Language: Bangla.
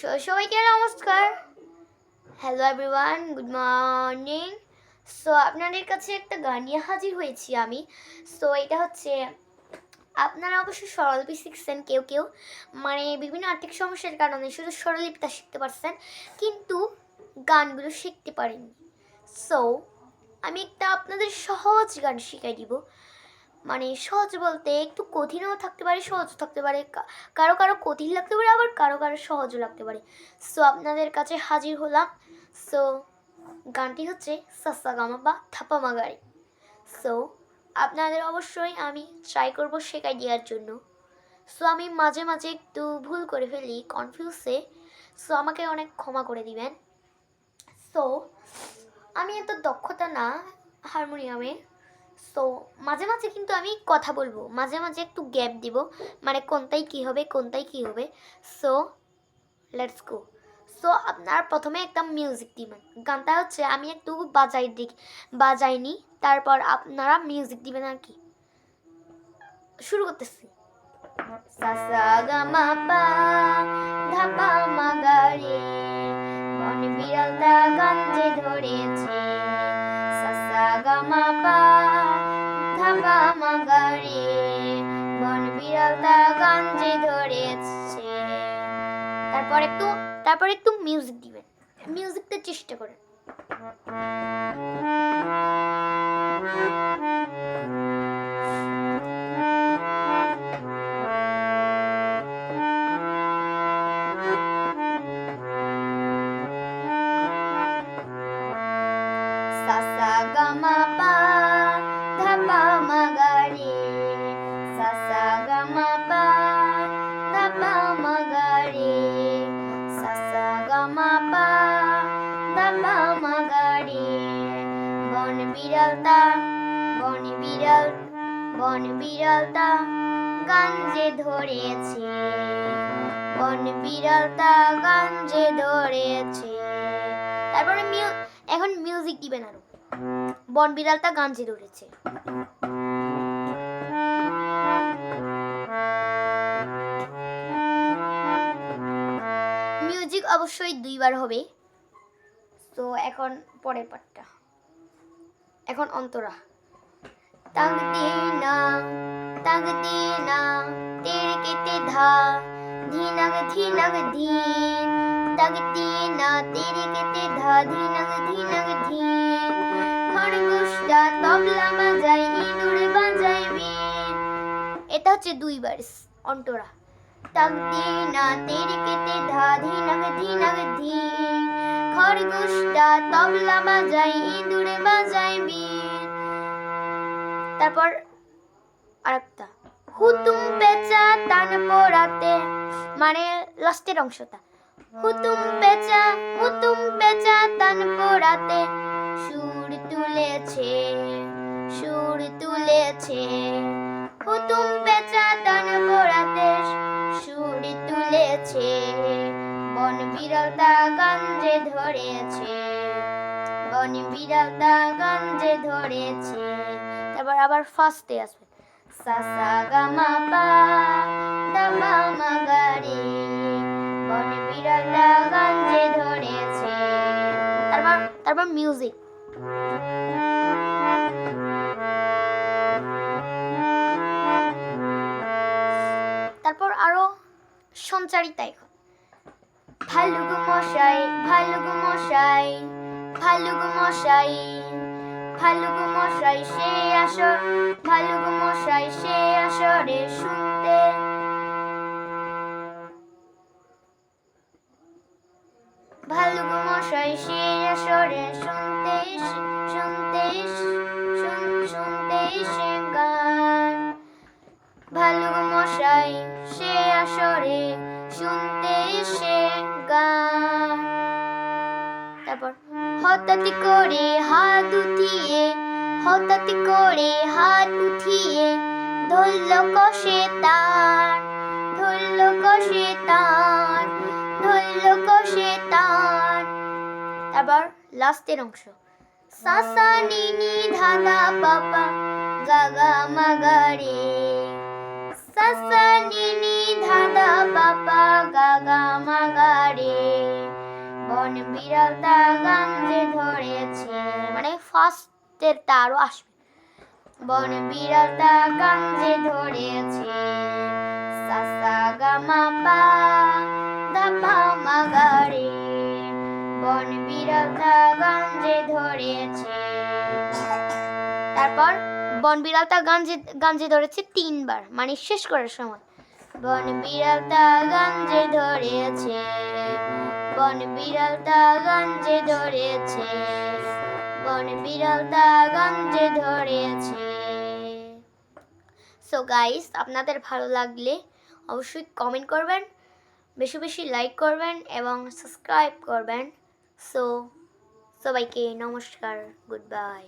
সবাইকে নমস্কার। Hello everyone good morning so আপনাদের কাছে একটা গান নিয়ে হাজির হয়েছি আমি। সো এটা হচ্ছে, আপনারা অবশ্যই স্বরলিপি শিখছেন, কেউ কেউ। মানে বিভিন্ন আর্থিক সমস্যার কারণে শুধু স্বরলিপিটা শিখতে পারছেন, কিন্তু গানগুলো শিখতে পারেননি। সো আমি একটা আপনাদের সহজ গান শিখাই দিব। মানে সহজ বলতে একটু কঠিনও থাকতে পারে, সহজও থাকতে পারে। কারও কারও কঠিন লাগতে পারে, আবার কারও কারও সহজও লাগতে পারে। সো আপনাদের কাছে হাজির হলাম। সো গানটি হচ্ছে সাসা গামা বা থাপা মাগারি সো আপনাদের অবশ্যই আমি ট্রাই করব শেখাই দেওয়ার জন্য। সো আমি মাঝে মাঝে একটু ভুল করে ফেলি কনফিউজে সো আমাকে অনেক ক্ষমা করে দিবেন। সো আমি এত দক্ষতা না হারমোনিয়ামে। সো মাঝে মাঝে কিন্তু আমি কথা বলব। মাঝে মাঝে একটু গ্যাপ দিব। মানে কোনটাই কী হবে, কোনটাই কী হবে। সো লেটস গো সো আপনার প্রথমে একটা মিউজিক দিবেন। গানটা হচ্ছে, আমি একটু বাজাই দিক, বাজাইনি। তারপর আপনারা মিউজিক দিবেন আর কি। শুরু করতেছি। সাসা ধরেছে। সাসা গামা পা তারপর একটু তারপর একটু মিউজিক দিবেন। মিউজিকটা চেষ্টা করেন। সাসা গামা বিড়ালটা গাঞ্জে ধরেছে। বন বিড়ালটা গাঞ্জে ধরেছে। তারপরে এখন মিউজিক দিবেন আরও। বন বিড়ালটা গাঞ্জে ধরেছে। অবশ্যই দুইবার হবে। তো এখন পরের পার্টটা এখন অন্তরা। তাগ দিয়ে না তাগ দিয়ে না তেরে কেতে ধা ধীনাগ না তেরে কেতে ধা ধীনাগ ধীনাগ ধীন। খরগোশটা তবলা বাজাই ইঁদুর বিন এটা হচ্ছে দুইবার, অন্তরা। তবলা ইঁদুর বিন তারপর আরেকটা। হুতুম পেঁচা টান পড়াতে মানে লাস্টের অংশটা। হুতুম পেঁচা হুতুম পেঁচা টান পড়াতে, সুর তুলেছে সুর তুলেছে। হুতুম পেঁচা তুলেছে বন বিড়ালটা গঞ্জে ধরেছে। বন বিড়ালটা গঞ্জে ধরেছে। তারপর আবার ফার্স্টে আসবে। সাসা গামা পা দামা মাগারে বন বিড়ালটা গঞ্জে ধরেছে। তারপর তারপর মিউজিক সঞ্চারিতা এখন ভালুক মশাই ভালুক মশাই ভালুক মশাই ভালুক মশাই, সে আসর ভালুক মশাই, সে আসরে শুনতে। ভালুক মশাই, সে আসরে শুনতে শুনতে শুন- শুনতে সে গান। ভালুক মশাই, সে আসরে শুনতে সে গান তারপর, হঠাৎ করে হাত উঠিয়ে, হঠাৎ করে হাত উঠিয়ে ধরল কষে তার, ধরল কষে তার, ধরল কষে তার। তারপর, লাস্টের অংশ। সাসা নিনি ধাদা পাপা গাগা মাগারে সাসা ধরেছে মানে ফার্স্টের আসবে। বন বিড়াল তা গাঞ্জে ধরেছে বন বিড়াল গাঞ্জে ধরেছে। তারপর বন বিড়ালটা গাঞ্জে গাঞ্জে ধরেছে তিনবার মানে শেষ করার সময়। বন বিড়ালটা গাঞ্জে ধরেছে। বন বিড়ালটা গঞ্জে ধরেছে, বন বিড়ালটা গঞ্জে ধরেছে। সো গাইস আপনাদের ভালো লাগলে অবশ্যই কমেন্ট করবেন, বেশি বেশি লাইক করবেন এবং সাবস্ক্রাইব করবেন। সো সবাইকে নমস্কার গুড বাই